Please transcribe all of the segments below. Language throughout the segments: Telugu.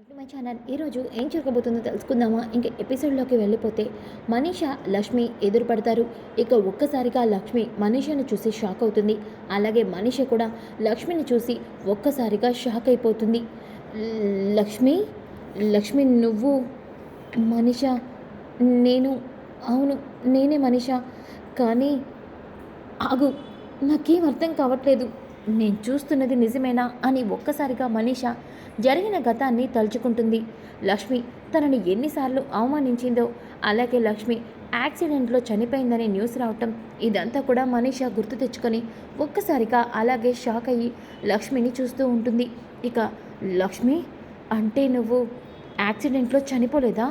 బ్యాక్ టు మై ఛానల్ ఈరోజు ఏం జరగబోతుందో తెలుసుకుందామా? ఇంకా ఎపిసోడ్లోకి వెళ్ళిపోతే మనీష లక్ష్మి ఎదురుపడతారు. ఇక ఒక్కసారిగా లక్ష్మి మనీషను చూసి షాక్ అవుతుంది. అలాగే మనీష కూడా లక్ష్మిని చూసి ఒక్కసారిగా షాక్ అయిపోతుంది. లక్ష్మి లక్ష్మి నువ్వు మనీష? నేను అవును నేనే మనీష. కానీ ఆగు నాకేం అర్థం కావట్లేదు. నేను చూస్తున్నది నిజమేనా? అని ఒక్కసారిగా మనీష జరిగిన గతాన్ని తలుచుకుంటుంది. లక్ష్మి తనని ఎన్నిసార్లు అవమానించిందో అలాగే లక్ష్మి యాక్సిడెంట్లో చనిపోయిందనే న్యూస్ రావటం ఇదంతా కూడా మనీషా గుర్తు తెచ్చుకొని ఒక్కసారిగా అలాగే షాక్ అయ్యి లక్ష్మిని చూస్తూ ఉంటుంది. ఇక లక్ష్మి అంటే నువ్వు యాక్సిడెంట్లో చనిపోలేదా?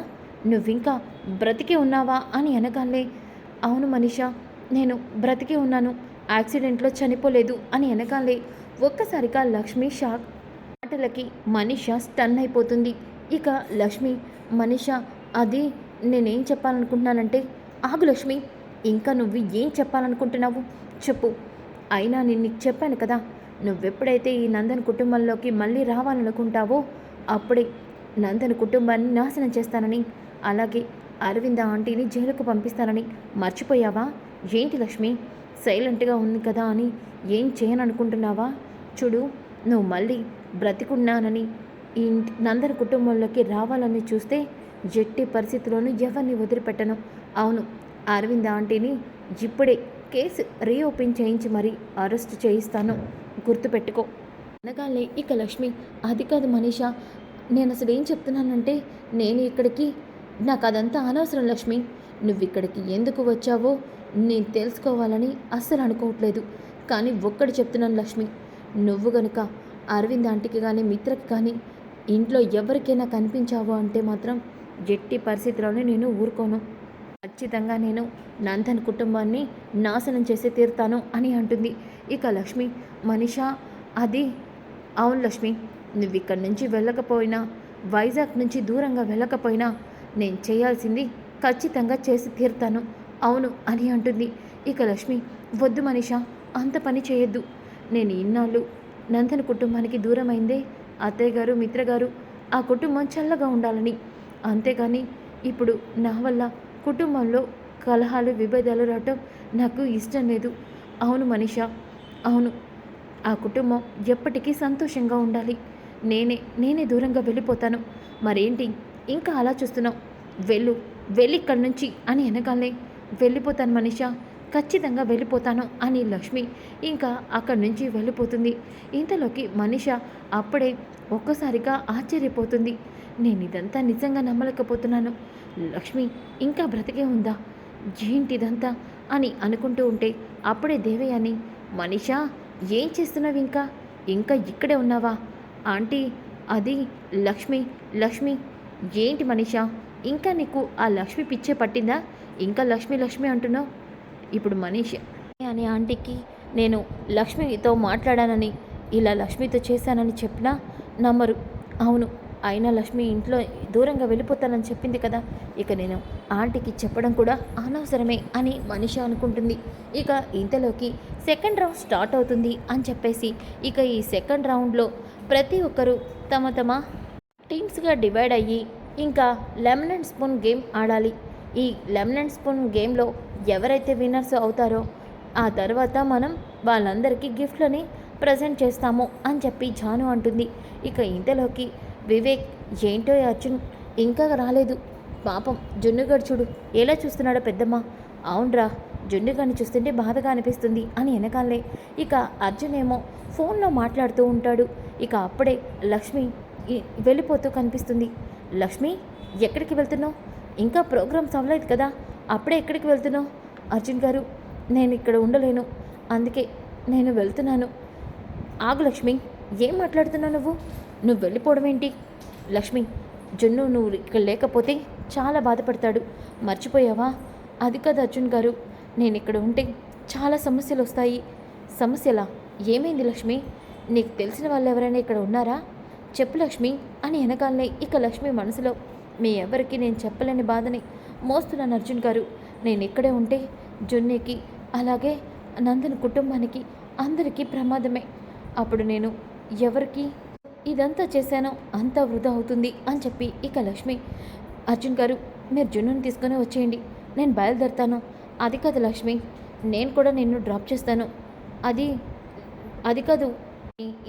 నువ్వింకా బ్రతికే ఉన్నావా? అని అనగానే అవును మనీషా నేను బ్రతికే ఉన్నాను యాక్సిడెంట్లో చనిపోలేదు అని అనగానే ఒక్కసారిగా లక్ష్మి షాక్ మాటలకి మనిష స్టన్ అయిపోతుంది ఇక లక్ష్మి మనిష అది నేనేం చెప్పాలనుకుంటున్నానంటే ఆగు లక్ష్మి ఇంకా నువ్వు ఏం చెప్పాలనుకుంటున్నావు? చెప్పు. అయినా నేను నీకు చెప్పాను కదా నువ్వెప్పుడైతే ఈ నందన్ కుటుంబంలోకి మళ్ళీ రావాలనుకుంటావో అప్పుడే నందన్ కుటుంబాన్ని నాశనం చేస్తానని అలాగే అరవింద ఆంటీని జైలుకు పంపిస్తానని మర్చిపోయావా? ఏంటి లక్ష్మి సైలెంట్గా ఉంది కదా అని ఏం చేయననుకుంటున్నావా? చూడు నువ్వు మళ్ళీ బ్రతికున్నానని ఈ ఇంటి కుటుంబంలోకి రావాలని చూస్తే జట్టి పరిస్థితిలోనూ ఎవరిని వదిలిపెట్టను. అవును అరవింద్ ఆంటీని ఇప్పుడే కేసు రీఓపెన్ చేయించి మరీ అరెస్ట్ చేయిస్తాను. గుర్తుపెట్టుకో. అనగానే ఇక లక్ష్మి అది కాదు మనీషా నేను అసలు ఏం చెప్తున్నానంటే నేను ఇక్కడికి నాకు అదంతా అనవసరం లక్ష్మి. నువ్వు ఇక్కడికి ఎందుకు వచ్చావో నేను తెలుసుకోవాలని అస్సలు అనుకోవట్లేదు. కానీ ఒక్కటి చెప్తున్నాను లక్ష్మి నువ్వు గనుక అరవింద్ ఆంటీకి కానీ మిత్రకి కానీ ఇంట్లో ఎవరికైనా కనిపించావు అంటే మాత్రం ఎట్టి పరిస్థితిలోనే నేను ఊరుకోను. ఖచ్చితంగా నేను నందన్ కుటుంబాన్ని నాశనం చేసి తీరుతాను అని అంటుంది. ఇక లక్ష్మి మనిష అది అవును లక్ష్మి నువ్వు ఇక్కడి నుంచి వెళ్ళకపోయినా వైజాగ్ నుంచి దూరంగా వెళ్ళకపోయినా నేను చేయాల్సింది ఖచ్చితంగా చేసి తీరుతాను. అవును అని అంటుంది. ఇక లక్ష్మి వద్దు మనిషా అంత పని చేయొద్దు. నేను ఇన్నాళ్ళు నందన్ కుటుంబానికి దూరమైందే. అత్తయ్య గారు మిత్రగారు ఆ కుటుంబం చల్లగా ఉండాలని. అంతేగాని ఇప్పుడు నా వల్ల కుటుంబంలో కలహాలు విభేదాలు రావటం నాకు ఇష్టం లేదు. అవును మనీషా అవును. ఆ కుటుంబం ఎప్పటికీ సంతోషంగా ఉండాలి. నేనే నేనే దూరంగా వెళ్ళిపోతాను. మరేంటి? ఇంకా అలా చూస్తున్నావు. వెళ్ళు వెళ్ళి ఇక్కడి నుంచి అని అనగానే వెళ్ళిపోతాను మనీషా. ఖచ్చితంగా వెళ్ళిపోతాను అని లక్ష్మి ఇంకా అక్కడి నుంచి వెళ్ళిపోతుంది. ఇంతలోకి మనిష అప్పుడే ఒక్కసారిగా ఆశ్చర్యపోతుంది. నేను ఇదంతా నిజంగా నమ్మలేకపోతున్నాను. లక్ష్మి ఇంకా బ్రతికే ఉందా? ఏంటిదంతా? అని అనుకుంటూ ఉంటే అప్పుడే దేవయాని మనిషా ఏం చేస్తున్నావు ఇంకా? ఇంకా ఇక్కడే ఉన్నావా? ఆంటీ అది లక్ష్మి లక్ష్మి. ఏంటి మనిషా? ఇంకా నీకు ఆ లక్ష్మి పిచ్చే పట్టిందా? ఇంకా లక్ష్మి లక్ష్మి అంటున్నావు? ఇప్పుడు మనీష్ అనే ఆంటీకి నేను లక్ష్మితో మాట్లాడానని ఇలా లక్ష్మితో చేశానని చెప్పినా నమ్మరు. అవును అయినా లక్ష్మి ఇంట్లో దూరంగా వెళ్ళిపోతానని చెప్పింది కదా. ఇక నేను ఆంటీకి చెప్పడం కూడా అనవసరమే అని మనిష అనుకుంటుంది. ఇక ఇంతలోకి సెకండ్ రౌండ్ స్టార్ట్ అవుతుంది అని చెప్పేసి ఇక ఈ సెకండ్ రౌండ్లో ప్రతి ఒక్కరూ తమ తమ టీమ్స్గా డివైడ్ అయ్యి ఇంకా లెమన్ అండ్ స్పూన్ గేమ్ ఆడాలి. ఈ లెమన్ అండ్ స్పూన్ గేమ్లో ఎవరైతే విన్నర్స్ అవుతారో ఆ తర్వాత మనం వాళ్ళందరికీ గిఫ్ట్లని ప్రజెంట్ చేస్తాము అని చెప్పి జాను అంటుంది. ఇక ఇంతలోకి వివేక్ ఏంటో అర్జున్ ఇంకా రాలేదు. పాపం జున్నుగడు చూడు ఎలా చూస్తున్నాడో పెద్దమ్మ. అవునరా జున్నుగడిని చూస్తుంటే బాధగా అనిపిస్తుంది అని వెనకాలే. ఇక అర్జున్ ఏమో ఫోన్లో మాట్లాడుతూ ఉంటాడు. ఇక అప్పుడే లక్ష్మి వెళ్ళిపోతూ కనిపిస్తుంది. లక్ష్మి ఎక్కడికి వెళ్తున్నావు? ఇంకా ప్రోగ్రామ్స్ అవ్వలేదు కదా అప్పుడే ఎక్కడికి వెళ్తున్నావు? అర్జున్ గారు నేను ఇక్కడ ఉండలేను. అందుకే నేను వెళ్తున్నాను. ఆగు లక్ష్మి ఏం మాట్లాడుతున్నావు నువ్వు? నువ్వు వెళ్ళిపోవడం ఏంటి? లక్ష్మి జున్ను నువ్వు ఇక్కడ లేకపోతే చాలా బాధపడతాడు. మర్చిపోయావా? అది కదా అర్జున్ గారు నేను ఇక్కడ ఉంటే చాలా సమస్యలు వస్తాయి. సమస్యలా? ఏమైంది లక్ష్మి? నీకు తెలిసిన వాళ్ళు ఎవరైనా ఇక్కడ ఉన్నారా? చెప్పు లక్ష్మి అని వెనకాలనే ఇక లక్ష్మి మనసులో మీ ఎవరికి నేను చెప్పలేని బాధని మోస్తున్నాను అర్జున్ గారు. నేను ఇక్కడే ఉంటే జున్నికి అలాగే నందన్ కుటుంబానికి అందరికీ ప్రమాదమే. అప్పుడు నేను ఎవరికి ఇదంతా చేశానో అంతా వృధా అవుతుంది అని చెప్పి ఇక లక్ష్మి అర్జున్ గారు మీరు జున్నుని తీసుకొని వచ్చేయండి. నేను బయలుదేరుతాను. అది కాదు లక్ష్మి నేను కూడా నిన్ను డ్రాప్ చేస్తాను. అది అది కాదు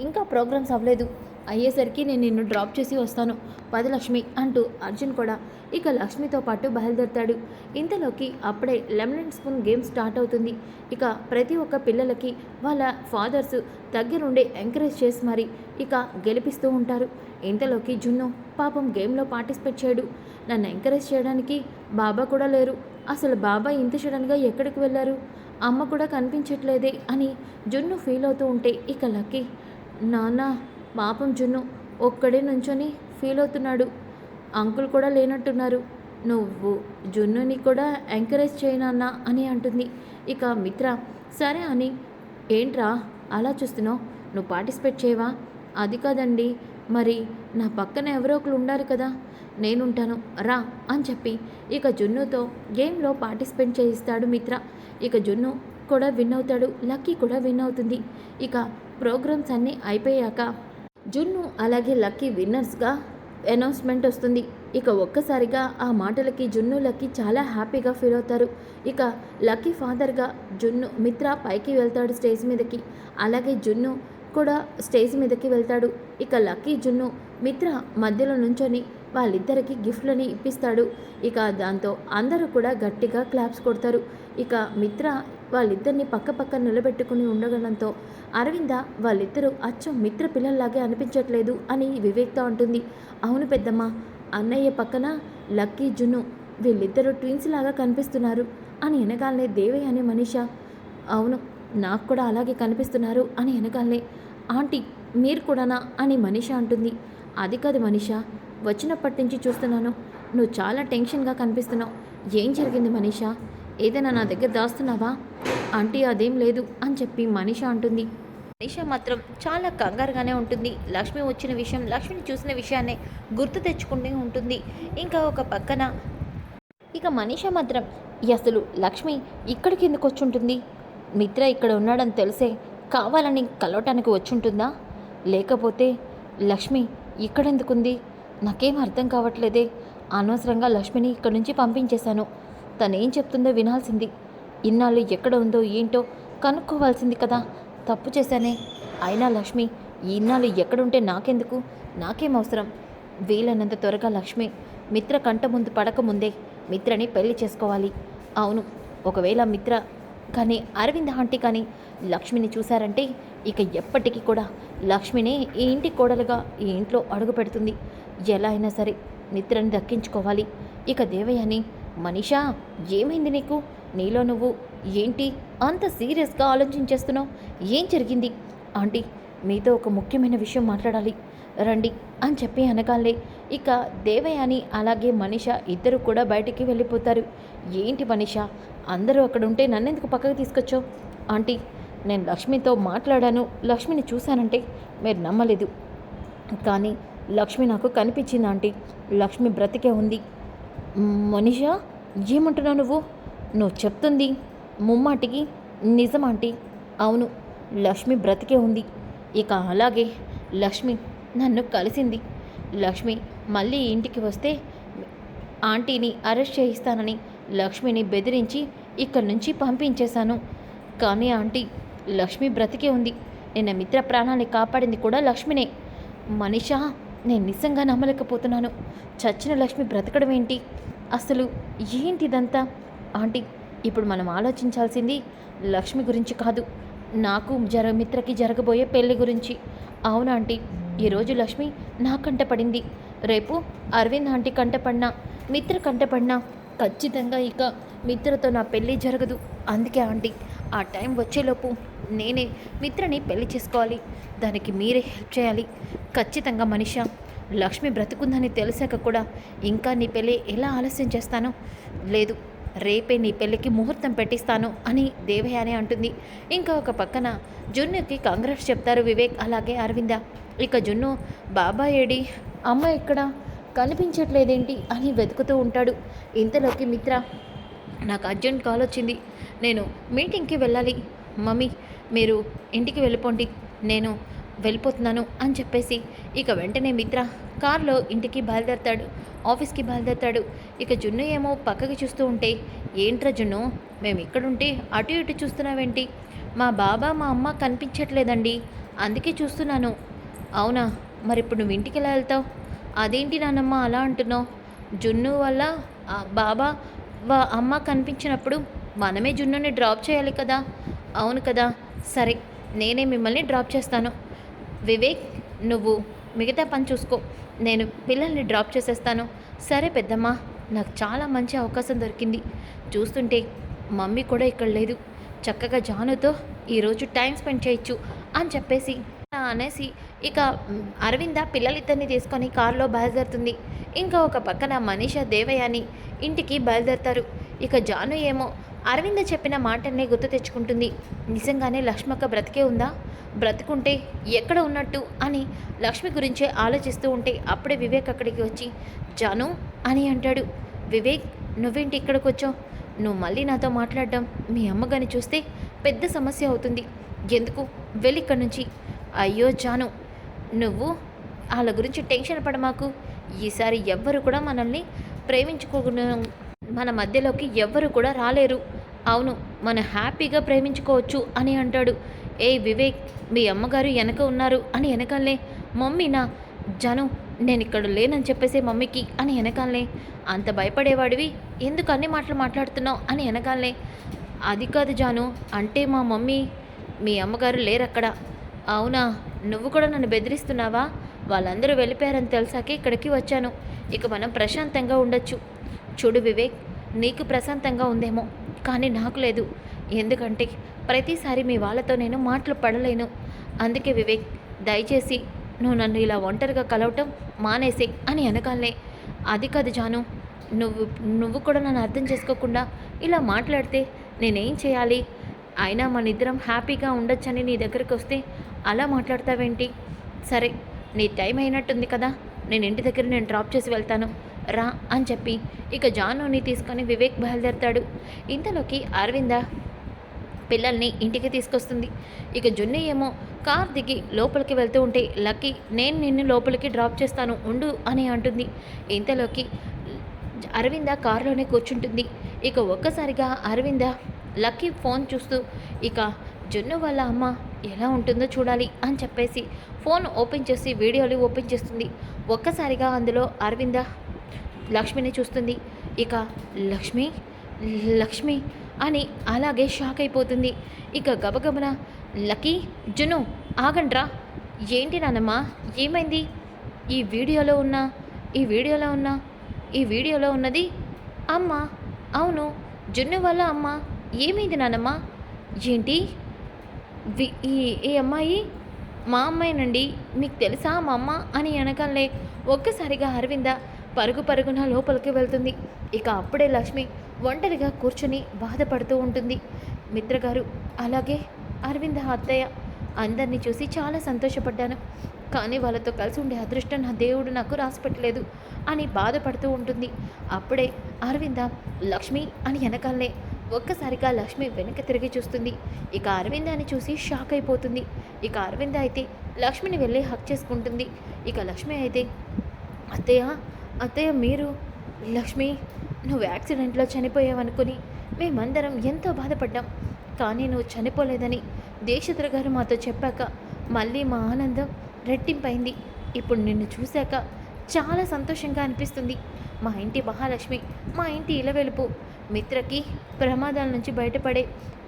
ఇంకా ప్రోగ్రామ్స్ అవ్వలేదు. అయ్యేసరికి నేను నిన్ను డ్రాప్ చేసి వస్తాను. పది లక్ష్మి అంటూ అర్జున్ కూడా ఇక లక్ష్మితో పాటు బయలుదేరుతాడు. ఇంతలోకి అప్పుడే lemon and spoon game start అవుతుంది. ఇక ప్రతి ఒక్క పిల్లలకి వాళ్ళ ఫాదర్స్ దగ్గరుండి ఎంకరేజ్ చేసి మరి ఇక గెలిపిస్తూ ఉంటారు. ఇంతలోకి జున్ను పాపం గేమ్లో పార్టిసిపేట్ చేయడు. నన్ను ఎంకరేజ్ చేయడానికి బాబా కూడా లేరు. అసలు బాబా ఇంత సడన్గా ఎక్కడికి వెళ్ళారు? అమ్మ కూడా కనిపించట్లేదే అని జున్ను ఫీల్ అవుతూ ఉంటే ఇక లక్కీ నాన్న పాపం జున్ను ఒక్కడే నుంచొని ఫీల్ అవుతున్నాడు. అంకుల్ కూడా లేనట్టున్నారు. నువ్వు జున్నుని కూడా ఎంకరేజ్ చేయనన్నా అని అంటుంది. ఇక మిత్ర సరే అని. ఏంట్రా? అలా చూస్తున్నావు? నువ్వు పార్టిసిపేట్ చేయవా? అది కాదండి. మరి నా పక్కన ఎవరో ఒకరు ఉండాలి కదా. నేనుంటాను. రా అని చెప్పి ఇక జున్నుతో గేమ్లో పార్టిసిపేట్ చేయిస్తాడు మిత్ర. ఇక జున్ను కూడా విన్ అవుతాడు. లక్కీ కూడా విన్ అవుతుంది. ఇక ప్రోగ్రామ్స్ అన్నీ అయిపోయాక జున్ను అలాగే లక్కీ విన్నర్స్గా అనౌన్స్మెంట్ వస్తుంది. ఇక ఒక్కసారిగా ఆ మాటలకి జున్ను లక్కీ చాలా హ్యాపీగా ఫీల్ అవుతారు. ఇక లక్కీ ఫాదర్గా జున్ను మిత్ర పైకి వెళ్తాడు స్టేజ్ మీదకి. అలాగే జున్ను కూడా స్టేజ్ మీదకి వెళ్తాడు. ఇక లక్కీ జున్ను మిత్ర మధ్యలో నుంచొని వాళ్ళిద్దరికి గిఫ్ట్లని ఇప్పిస్తాడు. ఇక దాంతో అందరూ కూడా గట్టిగా క్లాప్స్ కొడతారు. ఇక మిత్ర వాళ్ళిద్దరిని పక్క పక్క నిలబెట్టుకుని ఉండగలంతో అరవింద వాళ్ళిద్దరూ అచ్చం మిత్ర పిల్లల్లాగే అనిపించట్లేదు అని వివేక్తో అంటుంది. అవును పెద్దమ్మ అన్నయ్య పక్కన లక్కీ జున్ను వీళ్ళిద్దరూ ట్విన్స్ లాగా కనిపిస్తున్నారు అని వెనకాలనే దేవయ్య అనే మనిష అవును నాకు కూడా అలాగే కనిపిస్తున్నారు అని వెనకాలనే ఆంటీ మీరు కూడానా? అని మనిష అంటుంది. అది కాదు మనిష వచ్చినప్పటి నుంచి చూస్తున్నాను. నువ్వు చాలా టెన్షన్గా కనిపిస్తున్నావు. ఏం జరిగింది మనీషా? ఏదైనా నా దగ్గర దాస్తున్నావా? ఆంటీ అదేం లేదు అని చెప్పి మనిష అంటుంది. మనిష మాత్రం చాలా కంగారుగానే ఉంటుంది. లక్ష్మి వచ్చిన విషయం లక్ష్మిని చూసిన విషయాన్నే గుర్తు తెచ్చుకుంటూ ఉంటుంది. ఇంకా ఒక పక్కన ఇక మనిష మాత్రం అసలు లక్ష్మి ఇక్కడికి ఎందుకు వచ్చుంటుంది? మిత్ర ఇక్కడ ఉన్నాడని తెలిసే కావాలని కలవటానికి వచ్చుంటుందా? లేకపోతే లక్ష్మి ఇక్కడెందుకుంది నాకేం అర్థం కావట్లేదే. అనవసరంగా లక్ష్మిని ఇక్కడి నుంచి పంపించేశాను. తనేం చెప్తుందో వినాల్సింది. ఇన్నాళ్ళు ఎక్కడ ఉందో ఏంటో కనుక్కోవాల్సింది కదా. తప్పు చేశానే. అయినా లక్ష్మి ఇన్నాళ్ళు ఎక్కడుంటే నాకెందుకు? నాకేం అవసరం? వీలైనంత త్వరగా లక్ష్మి మిత్ర కంట ముందు పడకముందే మిత్రని పెళ్ళి చేసుకోవాలి. అవును ఒకవేళ మిత్ర కానీ అరవింద్ ఆంటీ కానీ లక్ష్మిని చూశారంటే ఇక ఎప్పటికీ కూడా లక్ష్మిని ఈ ఇంటి కోడలుగా ఈ ఇంట్లో అడుగు పెడుతుంది. ఎలా అయినా సరే మిత్రని దక్కించుకోవాలి. ఇక దేవయ్యని మనీషా ఏమైంది నీకు? నీలో నువ్వు ఏంటి అంత సీరియస్గా ఆలోచించేస్తున్నావు? ఏం జరిగింది? ఆంటీ మీతో ఒక ముఖ్యమైన విషయం మాట్లాడాలి. రండి అని చెప్పి అనగాలే. ఇక దేవయాని అలాగే మనిష ఇద్దరు కూడా బయటికి వెళ్ళిపోతారు. ఏంటి మనిష? అందరూ అక్కడ ఉంటే నన్నెందుకు పక్కకు తీసుకొచ్చావు? ఆంటీ నేను లక్ష్మితో మాట్లాడాను. లక్ష్మిని చూశానంటే మీరు నమ్మలేదు. కానీ లక్ష్మి నాకు కనిపించింది ఆంటీ. లక్ష్మి బ్రతికే ఉంది. మనిష ఏమంటున్నావు నువ్వు? నువ్వు చెప్తుంది ముమ్మాటికి నిజం ఆంటీ అవును లక్ష్మి బ్రతికే ఉంది. ఇక అలాగే లక్ష్మి నన్ను కలిసింది. లక్ష్మి మళ్ళీ ఇంటికి వస్తే ఆంటీని అరెస్ట్ చేయిస్తానని లక్ష్మిని బెదిరించి ఇక్కడి నుంచి పంపించేశాను. కానీ ఆంటీ లక్ష్మి బ్రతికే ఉంది. నిన్న మిత్ర ప్రాణాన్ని కాపాడింది కూడా లక్ష్మినే. మనిషా నేను నిజంగా నమ్మలేకపోతున్నాను. చచ్చిన లక్ష్మి బ్రతకడం ఏంటి అసలు ఏంటిదంతా? ఆంటీ ఇప్పుడు మనం ఆలోచించాల్సింది లక్ష్మి గురించి కాదు. నాకు జర మిత్రకి జరగబోయే పెళ్ళి గురించి. అవునా ఆంటీ? ఈరోజు లక్ష్మి నా కంట పడింది. రేపు అరవింద్ ఆంటీ కంట పడినా మిత్ర కంట పడినా ఖచ్చితంగా ఇక మిత్రతో నా పెళ్ళి జరగదు. అందుకే ఆంటీ ఆ టైం వచ్చేలోపు నేనే మిత్రని పెళ్ళి చేసుకోవాలి. దానికి మీరే హెల్ప్ చేయాలి. ఖచ్చితంగా మనిష లక్ష్మి బ్రతుకుందని తెలిసాక కూడా ఇంకా నీ పెళ్ళి ఎలా ఆలస్యం చేస్తానో లేదు. రేపే నీ పెళ్ళికి ముహూర్తం పెట్టిస్తాను అని దేవయాని అంటుంది. ఇంకా ఒక పక్కన జున్నుకి కాంగ్రెస్ చెప్తారు వివేక్ అలాగే అరవింద. ఇక జున్ను బాబా ఏడి అమ్మ ఇక్కడ కనిపించట్లేదేంటి? అని వెతుకుతూ ఉంటాడు. ఇంతలోకి మిత్ర నాకు అర్జెంట్ కాల్ వచ్చింది. నేను మీటింగ్కి వెళ్ళాలి. మమ్మీ మీరు ఇంటికి వెళ్ళిపోండి. నేను వెళ్ళిపోతున్నాను అని చెప్పేసి ఇక వెంటనే మిత్ర కారులో ఇంటికి బయలుదేరతాడు ఆఫీస్కి బయలుదేరతాడు. ఇక జున్ను ఏమో పక్కకి చూస్తూ ఉంటే ఏంట్రా జున్ను మేము ఇక్కడుంటే అటు ఇటు చూస్తున్నావేంటి? మా బాబా మా అమ్మ కనిపించట్లేదండి. అందుకే చూస్తున్నాను. అవునా మరి ఇప్పుడు నువ్వు ఇంటికి ఎలా వెళ్తావు? అదేంటి నానమ్మ అలా అంటున్నావు? జున్ను వల్ల బాబా వా అమ్మ కనిపించినప్పుడు మనమే జున్నుని డ్రాప్ చేయాలి కదా? అవును కదా సరే నేనే మిమ్మల్ని డ్రాప్ చేస్తాను. వివేక్ నువ్వు మిగతా పని చూసుకో. నేను పిల్లల్ని డ్రాప్ చేసేస్తాను. సరే పెద్దమ్మ నాకు చాలా మంచి అవకాశం దొరికింది. చూస్తుంటే మమ్మీ కూడా ఇక్కడ లేదు. చక్కగా జానుతో ఈరోజు టైం స్పెండ్ చేయొచ్చు అని చెప్పేసి అనేసి ఇక అరవింద పిల్లలిద్దరిని తీసుకొని కారులో బయలుదేరుతుంది. ఇంకా ఒక పక్కన మనీష దేవయాని ఇంటికి బయలుదేరుతారు. ఇక జాను ఏమో అరవింద చెప్పిన మాటనే గుర్తు తెచ్చుకుంటుంది. నిజంగానే లక్ష్మక్క బ్రతికే ఉందా? బ్రతుకుంటే ఎక్కడ ఉన్నట్టు అని లక్ష్మి గురించే ఆలోచిస్తూ ఉంటే అప్పుడే వివేక్ అక్కడికి వచ్చి జాను అని అంటాడు. వివేక్ నువ్వేంటి ఇక్కడికి వచ్చావు? నువ్వు మళ్ళీ నాతో మాట్లాడడం మీ అమ్మగాని చూస్తే పెద్ద సమస్య అవుతుంది. ఎందుకు? వెళ్ళి ఇక్కడి నుంచి అయ్యో జాను నువ్వు వాళ్ళ గురించి టెన్షన్ పడమాకు. ఈసారి ఎవ్వరు కూడా మనల్ని ప్రేమించుకోకుండా మన మధ్యలోకి ఎవ్వరు కూడా రాలేరు. అవును మనం హ్యాపీగా ప్రేమించుకోవచ్చు అని అంటాడు. ఏ వివేక్ మీ అమ్మగారు వెనక ఉన్నారు అని వెనకాలే మమ్మీనా జను నేను ఇక్కడ లేనని చెప్పేసి మమ్మీకి అని వెనకాలే అంత భయపడేవాడివి ఎందుకు అన్ని మాటలు మాట్లాడుతున్నావు అని వెనకాలే అది కాదు జాను అంటే మా మమ్మీ మీ అమ్మగారు లేరక్కడ. అవునా? నువ్వు కూడా నన్ను బెదిరిస్తున్నావా? వాళ్ళందరూ వెళ్ళిపోయారని తెలిసాకే ఇక్కడికి వచ్చాను. ఇక మనం ప్రశాంతంగా ఉండొచ్చు. చూడు వివేక్ నీకు ప్రశాంతంగా ఉందేమో కానీ నాకు లేదు. ఎందుకంటే ప్రతిసారి మీ వాళ్ళతో నేను మాటలు పడలేను. అందుకే వివేక్ దయచేసి నువ్వు నన్ను ఇలా ఒంటరిగా కలవటం మానేసి అని అనగాలే అది కాదు జాను నువ్వు నువ్వు కూడా నన్ను అర్థం చేసుకోకుండా ఇలా మాట్లాడితే నేనేం చేయాలి? అయినా మన ఇద్దరం హ్యాపీగా ఉండొచ్చని నీ దగ్గరికి వస్తే అలా మాట్లాడతావేంటి? సరే నీ టైం అయినట్టుంది కదా. నేను ఇంటి దగ్గర నేను డ్రాప్ చేసి వెళ్తాను. రా అని చెప్పి ఇక జానుని తీసుకొని వివేక్ బయలుదేరతాడు. ఇంతలోకి అరవింద పిల్లల్ని ఇంటికి తీసుకొస్తుంది. ఇక జున్ని ఏమో కార్ దిగి లోపలికి వెళ్తూ ఉంటే లక్కీ నేను నిన్ను లోపలికి డ్రాప్ చేస్తాను ఉండు అని అంటుంది. ఇంతలోకి అరవింద కారులోనే కూర్చుంటుంది. ఇక ఒక్కసారిగా అరవింద లక్కీ ఫోన్ చూస్తూ ఇక జున్ను వాళ్ళ అమ్మ ఎలా ఉంటుందో చూడాలి అని చెప్పేసి ఫోన్ ఓపెన్ చేసి వీడియోలు ఓపెన్ చేస్తుంది. ఒక్కసారిగా అందులో అరవింద లక్ష్మిని చూస్తుంది. ఇక లక్ష్మి లక్ష్మి అని అలాగే షాక్ అయిపోతుంది. ఇక గబగబన లక్కీ జును ఆగండ్రా ఏంటి నానమ్మా ఏమైంది? ఈ వీడియోలో ఉన్న ఈ వీడియోలో ఉన్న ఈ వీడియోలో ఉన్నది అమ్మ. అవును జున్ను వల్ల అమ్మ. ఏమైంది నానమ్మ? ఏంటి? ఈ ఈ అమ్మాయి మా అమ్మాయినండి మీకు తెలుసా మా అమ్మ అని అనగానే ఒక్కసారిగా అరవింద పరుగు పరుగున లోపలికి వెళ్తుంది. ఇక అప్పుడే లక్ష్మి ఒంటరిగా కూర్చుని బాధపడుతూ ఉంటుంది. మిత్రగారు అలాగే అరవింద అత్తయ్య అందరినీ చూసి చాలా సంతోషపడ్డాను. కానీ వాళ్ళతో కలిసి ఉండే అదృష్టం నా దేవుడు నాకు రాసిపెట్టలేదు అని బాధపడుతూ ఉంటుంది. అప్పుడే అరవింద లక్ష్మి అని వెనకాలే ఒక్కసారిగా లక్ష్మి వెనక తిరిగి చూస్తుంది. ఇక అరవిందాన్ని చూసి షాక్ అయిపోతుంది. ఇక అరవింద అయితే లక్ష్మిని వెళ్ళి హక్ చేసుకుంటుంది. ఇక లక్ష్మి అయితే అత్తయ్య అత్తయ్య మీరు లక్ష్మి నువ్వు యాక్సిడెంట్లో చనిపోయావనుకుని మేమందరం ఎంతో బాధపడ్డాం. కానీ నువ్వు చనిపోలేదని దేశద్ర గారు మాతో చెప్పాక మళ్ళీ మా ఆనందం రెట్టింపైంది. ఇప్పుడు నిన్ను చూశాక చాలా సంతోషంగా అనిపిస్తుంది. మా ఇంటి మహాలక్ష్మి మా ఇంటి ఇలవెలుపు మిత్రకి ప్రమాదాల నుంచి బయటపడే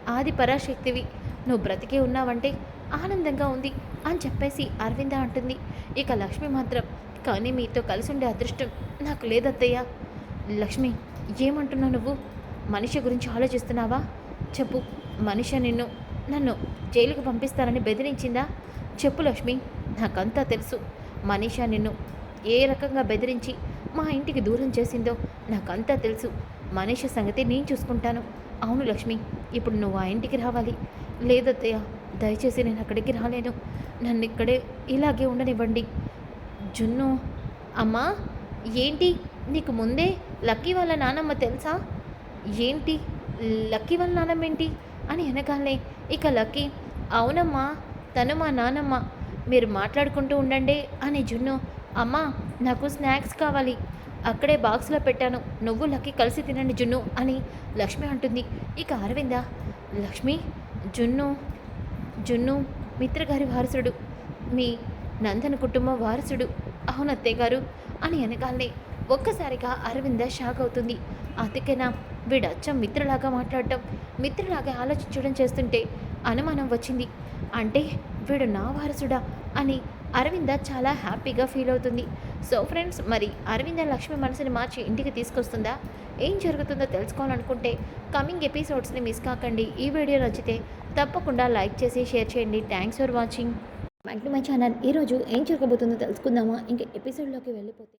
ఆది పరాశక్తివి నువ్వు బ్రతికే ఉన్నావంటే ఆనందంగా ఉంది అని చెప్పేసి అరవింద అంటుంది. ఇక లక్ష్మి మాత్రం కానీ మీతో కలిసి ఉండే అదృష్టం నాకు లేదత్తయ్య. లక్ష్మి ఏమంటున్నావు నువ్వు? మనిషి గురించి ఆలోచిస్తున్నావా? చెప్పు. మనిషి నిన్ను నన్ను జైలుకు పంపిస్తానని బెదిరించిందా? చెప్పు లక్ష్మి నాకంతా తెలుసు. మనీష నిన్ను ఏ రకంగా బెదిరించి మా ఇంటికి దూరం చేసిందో నాకంతా తెలుసు. మనిషి సంగతి నేను చూసుకుంటాను. అవును లక్ష్మి ఇప్పుడు నువ్వు ఆ ఇంటికి రావాలి. లేదత్తయ్య దయచేసి నేను అక్కడికి రాలేను. నన్ను ఇక్కడే ఇలాగే ఉండనివ్వండి. జున్ను అమ్మా ఏంటి? నీకు ముందే లక్కీ వాళ్ళ నానమ్మ తెలుసా? ఏంటి? లక్కీ వాళ్ళ నానమ్మ ఏంటి? అని అనగానే ఇక లక్కీ అవునమ్మా తను మా నానమ్మ. మీరు మాట్లాడుకుంటూ ఉండండి అని జున్ను అమ్మా నాకు స్నాక్స్ కావాలి. అక్కడే బాక్స్లో పెట్టాను. నువ్వు లక్కి కలిసి తినండి జున్ను అని లక్ష్మి అంటుంది. ఇక అరవింద లక్ష్మి జున్ను జున్ను మిత్రగారి వారసుడు మీ నందన కుటుంబ వారసుడు అవును అత్తయ్య గారు అని వెనకాలనే ఒక్కసారిగా అరవింద షాక్ అవుతుంది. అందుకేనా వీడు అచ్చం మిత్రలాగా మాట్లాడటం. మిత్రలాగా ఆలోచించడం చేస్తుంటే అనుమానం వచ్చింది. అంటే వీడు నా వారసుడా అని అరవింద చాలా హ్యాపీగా ఫీల్ అవుతుంది. సో ఫ్రెండ్స్ మరి అరవింద లక్ష్మి మనసుని మార్చి ఇంటికి తీసుకొస్తుందా? ఏం జరుగుతుందో తెలుసుకోవాలనుకుంటే కమింగ్ ఎపిసోడ్స్ని మిస్ కాకండి. ఈ వీడియో నచ్చితే తప్పకుండా లైక్ చేసి షేర్ చేయండి. Thanks for watching. Back to my channel. ఈరోజు ఏం జరగబోతుందో తెలుసుకుందామా? ఇంకా ఎపిసోడ్లోకి వెళ్ళిపోతే